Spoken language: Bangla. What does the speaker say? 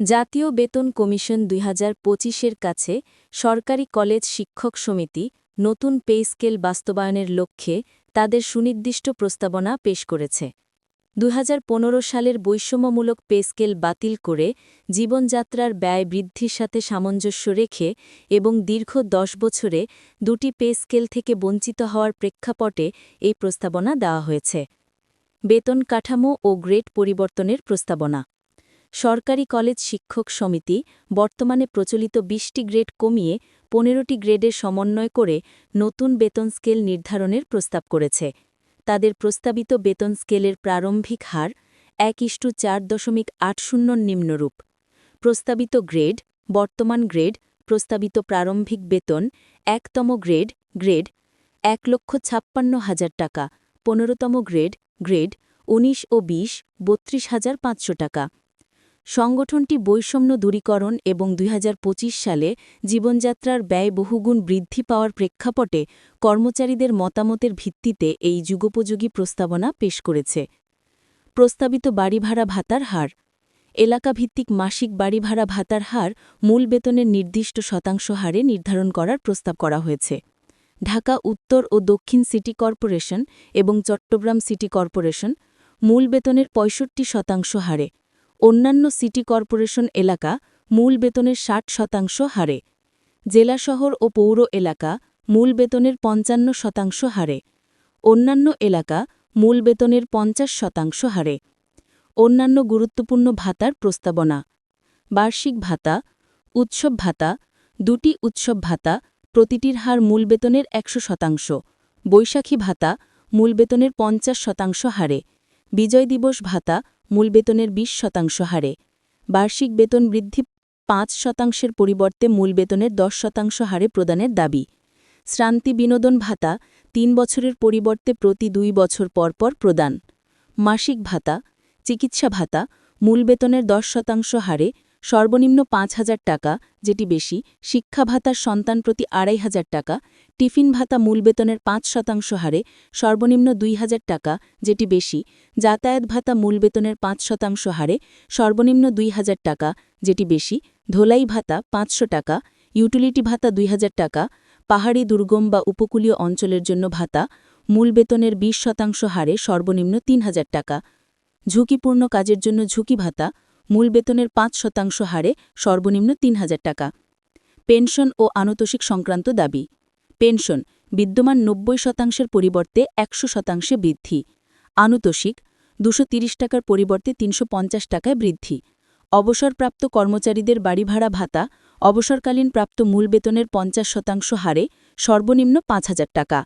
জাতীয় বেতন কমিশন দুই হাজার পঁচিশের কাছে সরকারি কলেজ শিক্ষক সমিতি নতুন পে স্কেল বাস্তবায়নের লক্ষ্যে তাদের সুনির্দিষ্ট প্রস্তাবনা পেশ করেছে। দুই হাজার পনেরো সালের বৈষম্যমূলক পে স্কেল বাতিল করে জীবনযাত্রার ব্যয় বৃদ্ধির সাথে সামঞ্জস্য রেখে এবং দীর্ঘ দশ বছরে দুটি পে স্কেল থেকে বঞ্চিত হওয়ার প্রেক্ষাপটে এই প্রস্তাবনা দেওয়া হয়েছে। বেতন কাঠামো ও গ্রেড পরিবর্তনের প্রস্তাবনা সরকারি কলেজ শিক্ষক সমিতি বর্তমানে প্রচলিত বিশটি গ্রেড কমিয়ে পনেরোটি গ্রেডের সমন্বয় করে নতুন বেতন স্কেল নির্ধারণের প্রস্তাব করেছে। তাদের প্রস্তাবিত বেতন স্কেলের প্রারম্ভিক হার এক ইস্টু চার দশমিক আট শূন্য নিম্নরূপ। প্রস্তাবিত গ্রেড, বর্তমান গ্রেড, প্রস্তাবিত প্রারম্ভিক বেতন, একতম গ্রেড গ্রেড, এক লক্ষ ছাপ্পান্ন হাজার টাকা, পনেরোতম গ্রেড গ্রেড, উনিশ ও বিশ, বত্রিশ হাজার পাঁচশো টাকা। সংগঠনটি বৈষম্য দূরীকরণ এবং দুই হাজার পঁচিশ সালে জীবনযাত্রার ব্যয় বহুগুণ বৃদ্ধি পাওয়ার প্রেক্ষাপটে কর্মচারীদের মতামতের ভিত্তিতে এই যুগোপযোগী প্রস্তাবনা পেশ করেছে। প্রস্তাবিত বাড়ি ভাড়া ভাতার হার, এলাকাভিত্তিক মাসিক বাড়ি ভাড়া ভাতার হার মূল বেতনের নির্দিষ্ট শতাংশ হারে নির্ধারণ করার প্রস্তাব করা হয়েছে। ঢাকা, উত্তর ও দক্ষিণ সিটি কর্পোরেশন এবং চট্টগ্রাম সিটি কর্পোরেশন মূল বেতনের পঁয়ষট্টি শতাংশ হারে অন্যান্য সিটি কর্পোরেশন এলাকা মূল বেতনের ষাট শতাংশ হারে। জেলা শহর ও পৌর এলাকা মূল বেতনের পঞ্চান্ন শতাংশ হারে। অন্যান্য এলাকা মূল বেতনের পঞ্চাশ শতাংশ হারে। অন্যান্য গুরুত্বপূর্ণ ভাতার প্রস্তাবনা। বার্ষিক ভাতা, উৎসব ভাতা, দুটি উৎসব ভাতা, প্রতিটির হার মূল বেতনের একশো শতাংশ। বৈশাখী ভাতা, মূল বেতনের পঞ্চাশ শতাংশ হারে। বিজয় দিবস ভাতা মূল বেতনের ২০ শতাংশ হারে। বার্ষিক বেতন বৃদ্ধি পাঁচ শতাংশের পরিবর্তে মূল বেতনের দশ শতাংশ হারে প্রদানের দাবি। শ্রান্তি বিনোদন ভাতা তিন বছরের পরিবর্তে প্রতি দুই বছর পর পর প্রদান। মাসিক ভাতা, চিকিৎসা ভাতা, মূল বেতনের দশ শতাংশ হারে সর্বনিম্ন পাঁচ হাজার টাকা, যেটি বেশি, শিক্ষা ভাতার সন্তান প্রতি আড়াই হাজার টাকা, টিফিন ভাতা মূল বেতনের পাঁচ শতাংশ হারে, সর্বনিম্ন দুই হাজার টাকা, যেটি বেশি, যাতায়াত ভাতা মূল বেতনের পাঁচ শতাংশ হারে, সর্বনিম্ন দুই হাজার টাকা, যেটি বেশি, ধোলাই ভাতা পাঁচশো টাকা, ইউটিলিটি ভাতা দুই হাজার টাকা, পাহাড়ি, দুর্গম বা উপকূলীয় অঞ্চলের জন্য ভাতা, মূল বেতনের ২০ শতাংশ হারে সর্বনিম্ন তিন হাজার টাকা। ঝুঁকিপূর্ণ কাজের জন্য ঝুঁকি ভাতা মূল বেতনের পাঁচ শতাংশ হারে সর্বনিম্ন তিন হাজার টাকা। পেনশন ও আনতোষিক সংক্রান্ত দাবি। পেনশন বিদ্যমান নব্বই শতাংশের পরিবর্তে একশো শতাংশে বৃদ্ধি। আনুতোষিক দুশো টাকার পরিবর্তে তিনশো পঞ্চাশ টাকায় বৃদ্ধি। অবসরপ্রাপ্ত কর্মচারীদের বাড়ি ভাড়া ভাতা অবসরকালীন প্রাপ্ত মূল বেতনের পঞ্চাশ শতাংশ হারে সর্বনিম্ন পাঁচ হাজার টাকা।